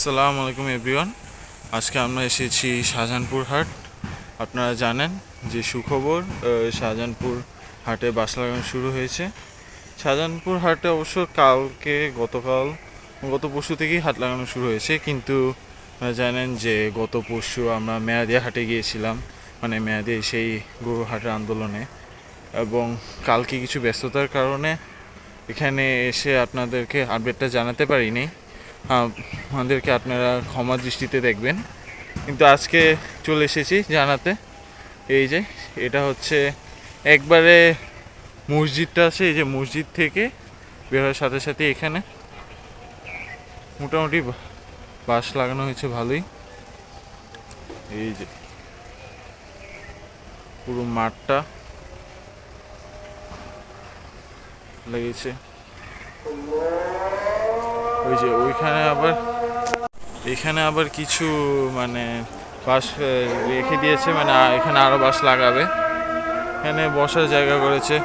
আসসালামু আলাইকুম এভরিওয়ান। আজকে আমরা এসেছি শাহজাহানপুর হাট। আপনারা জানেন যে সুখবর শাহজাহানপুর হাটে বাস লাগানো শুরু হয়েছে। শাহজাহানপুর হাটে অবশ্য কালকে, গতকাল, গত পরশু থেকেই হাট লাগানো শুরু হয়েছে। কিন্তু জানেন যে গত পরশু আমরা মেয়াদিয়া হাটে গিয়েছিলাম মানে মেয়াদিয়া সেই গরু হাটের আন্দোলনে। এবং কালকে কিছু ব্যস্ততার কারণে এখানে এসে আপনাদেরকে আপডেটটা জানাতে পারিনি। আমাদেরকে আপনারা ক্ষমা দৃষ্টিতে দেখবেন। কিন্তু আজকে চলে এসেছি জানাতে। এই যে, এটা হচ্ছে একবারে মসজিদটা আছে, এই যে মসজিদ থেকে বের হওয়ার সাথে সাথে এখানে মোটামুটি বা- বাঁশ লাগানো হয়েছে ভালোই। এই যে, পুরো মাঠটা লেগেছে। ওই যে ওইখানে আবার, এখানে আবার কিছু মানে বাস রেখে দিয়েছে মানে এখানে আরও বাস লাগাবে। এখানে বসার জায়গা করেছে।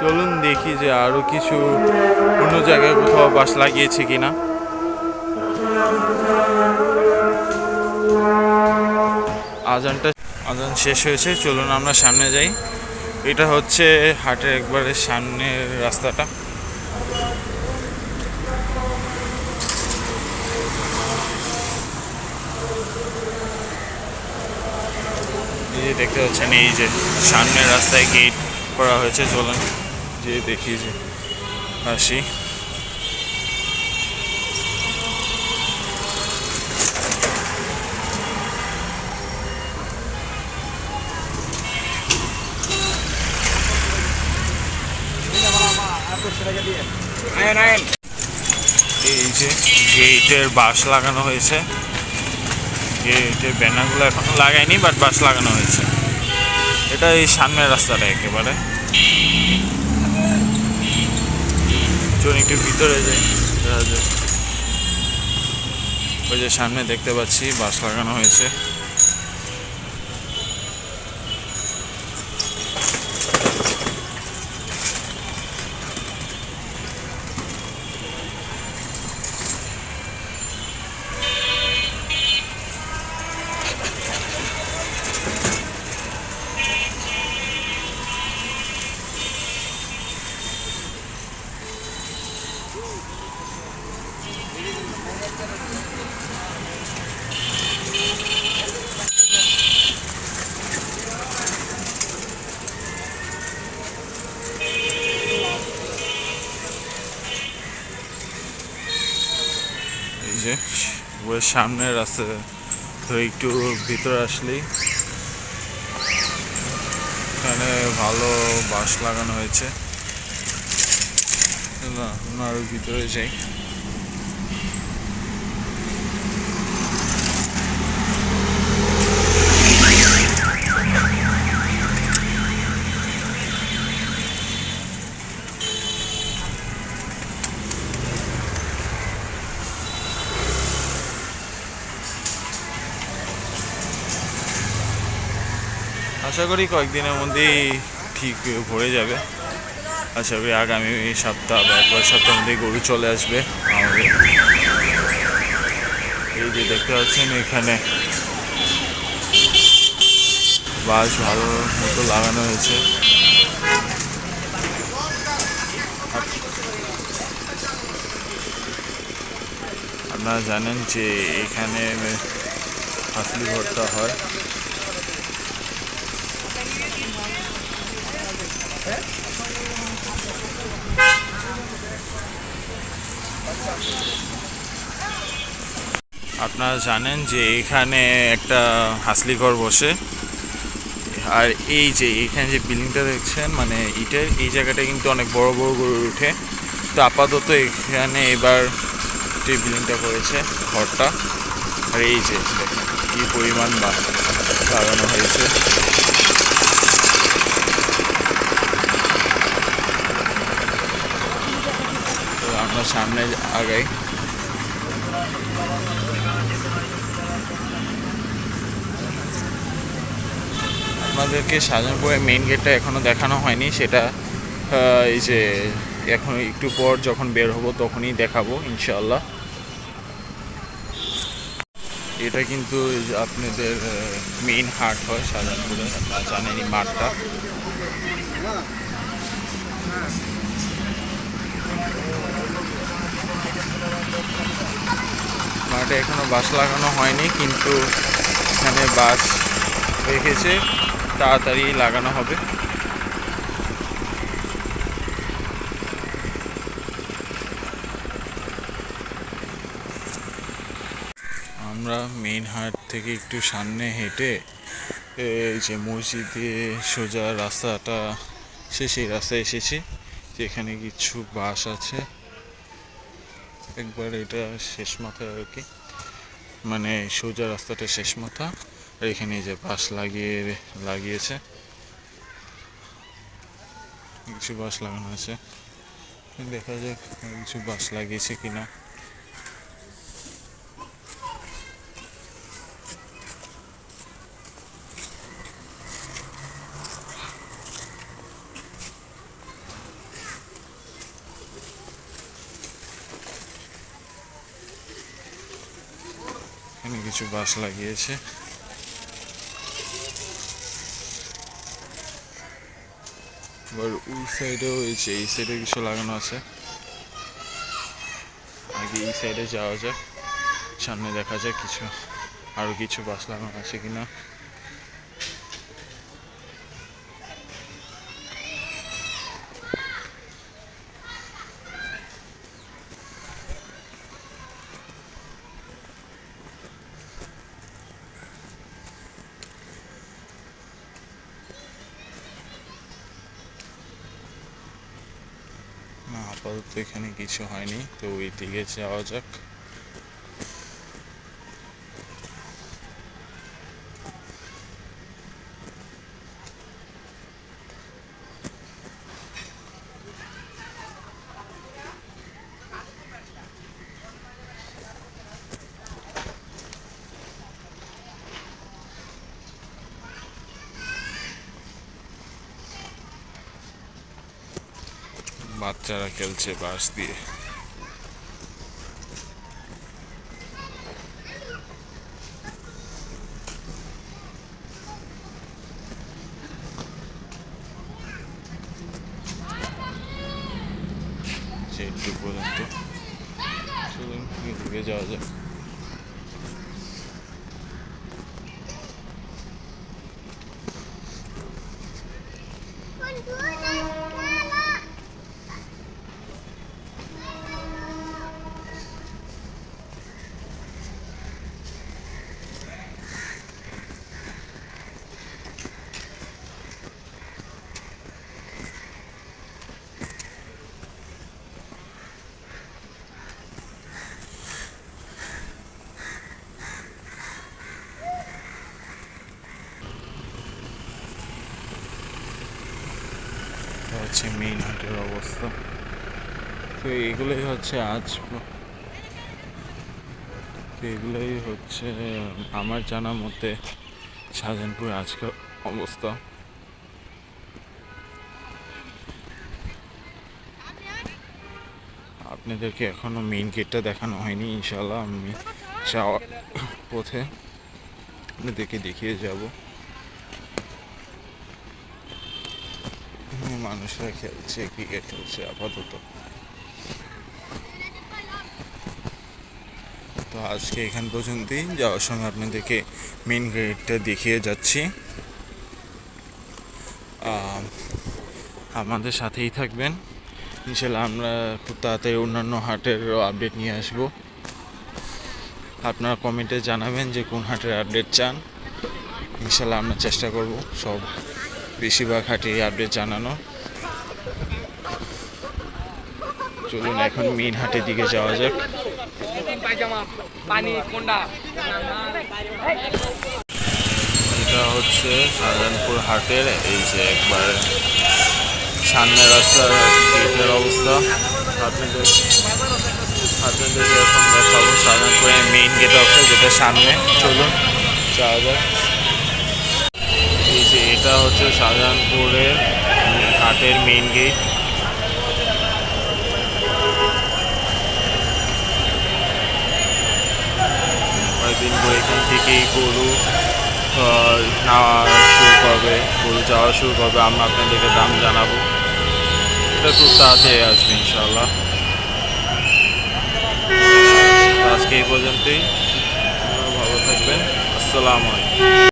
চলুন দেখি যে আরও কিছু অন্য জায়গায় কোথাও বাস লাগিয়েছে কিনা। আজানটা, আজান শেষ হয়েছে, চলুন আমরা সামনে যাই। এটা হচ্ছে হাটের একবারে সামনের রাস্তাটা। এই যে দেখতে পাচ্ছেন, এই যে সামনের রাস্তায় গেট করা হয়েছে, চলুন। যে দেখি যে আসি। এই যে গেটের বাঁশ লাগানো হয়েছে। গেটের ব্যানারগুলো এখনও লাগায়নি বাট বাঁশ লাগানো হয়েছে। এটা এই সামনের রাস্তাটা একেবারে। চলুন একটু ভিতরে যায়। ওই যে সামনে দেখতে পাচ্ছি বাস লাগানো হয়েছে যে ওই সামনের রাস্তা ধরে একটু ভিতরে আসলেই এখানে ভালো বাঁশ লাগানো হয়েছে। না আমরা আরও ভিতরে যাই। আশা করি কয়েকদিনের মধ্যেই ঠিক ভরে যাবে। আশা করি আগামী সপ্তাহ বা একবার সপ্তাহের মধ্যেই গরু চলে আসবে আমাদের। এই যে দেখতে পাচ্ছেন এখানে বাস ভালো মতো লাগানো হয়েছে। আপনারা জানেন যে এখানে হাসলি ভর্তা হয়। আপনারা জানেন যে এখানে একটা হাসলি ঘর বসে। আর এই যে এখানে যে বিল্ডিংটা দেখছেন মানে ইটের, এই জায়গাটা কিন্তু অনেক বড় বড় গড়ে উঠে। তো আপাতত এখানে এবার যে বিল্ডিংটা করেছে, ঘরটা, আর এই যে কি পরিমাণ লাগানো হয়েছে। আমরা সামনে আগাই। আপনাদেরকে শাহজাহানপুরের মেইন গেটটা এখনও দেখানো হয়নি, সেটা এই যে, এখন একটু পর যখন বের হব তখনই দেখাবো ইনশাল্লাহ এটা কিন্তু আপনাদের মেইন হাট হয় শাহজাহানপুরে আপনারা জানেন মাঠটা। মাঠে এখনও বাস লাগানো হয়নি, কিন্তু এখানে বাস রেখেছে, তাড়াতাড়ি লাগানো হবে। আমরা মেইন হাট থেকে একটু সামনে হেঁটে, এই যে মসজিদে সোজা রাস্তাটা সে সেই রাস্তায় এসেছি, যেখানে কিছু বাস আছে। একবার এটা শেষ মাথা আর কি। মানে সোজা রাস্তাটা শেষ মাথা, আর এখানে যে বাস লাগিয়ে, লাগিয়েছে। কিছু বাস লাগানো আছে। দেখা যাক, কিছু বাস লাগিয়েছে কিনা এখানে কিছু বাস লাগিয়েছে। এবার ওই সাইডেও হয়েছে এই সাইডে কিছু লাগানো আছে। আগে এই সাইডে যাওয়া যাক, সামনে দেখা যাক কিছু আরও কিছু বাস লাগানো আছে কিনা। আপাতত এখানে কিছু হয়নি তো ওই দিকে যাওয়া যাক। বাচ্চারা খেলছে বাস দিয়ে। একটু পর্যন্ত। চলুন যাওয়া যাক। হচ্ছে মেইন হাটের অবস্থা। তো এগুলোই হচ্ছে আজ এগুলোই হচ্ছে, আমার জানা মতে শাহজাহানপুর আজকের অবস্থা। আপনাদেরকে এখনও মেইন গেটটা দেখানো হয়নি ইনশাল্লাহ আমি যাওয়ার পথে আপনাদেরকে দেখিয়ে যাব। মানুষরা খেলছে ক্রিকেট খেলছে, আপাতত। তো আজকে এখান পর্যন্তই। যাওয়ার সময় আপনাদেরকে মেন গেটটা দেখিয়ে যাচ্ছি। আমাদের সাথেই থাকবেন। ইনশাল্লাহ আমরা খুব তাড়াতাড়ি অন্যান্য হাটের আপডেট নিয়ে আসব। আপনারা কমেন্টে জানাবেন যে কোন হাটের আপডেট চান। ইনশাল্লাহ আমরা চেষ্টা করব সব বেশিরভাগ হাটের আপডেট জানানো চলুন, এখন মেইন হাটের দিকে যাওয়া যাক। এটা হচ্ছে শাহজাহানপুর হাটের, এই যে একবার সামনের রাস্তার গেটের অবস্থা। আপনাদের এখন দেখাবো শাহজাহানপুরের মেইন গেট অফিস যেটা সামনে। চলুন, যাওয়া যাক। এই যে এটা হচ্ছে শাহজাহানপুরের হাটের মেইন গেট পর এখান থেকেই গরু নেওয়া শুরু করবে, গরু যাওয়া শুরু করবে। আমরা আপনাদেরকে দাম জানাব। এটা খুব তাড়াতাড়ি আসবে ইনশাল্লাহ আজকে এই পর্যন্তই। ভালো থাকবেন। আসসালামু আলাইকুম।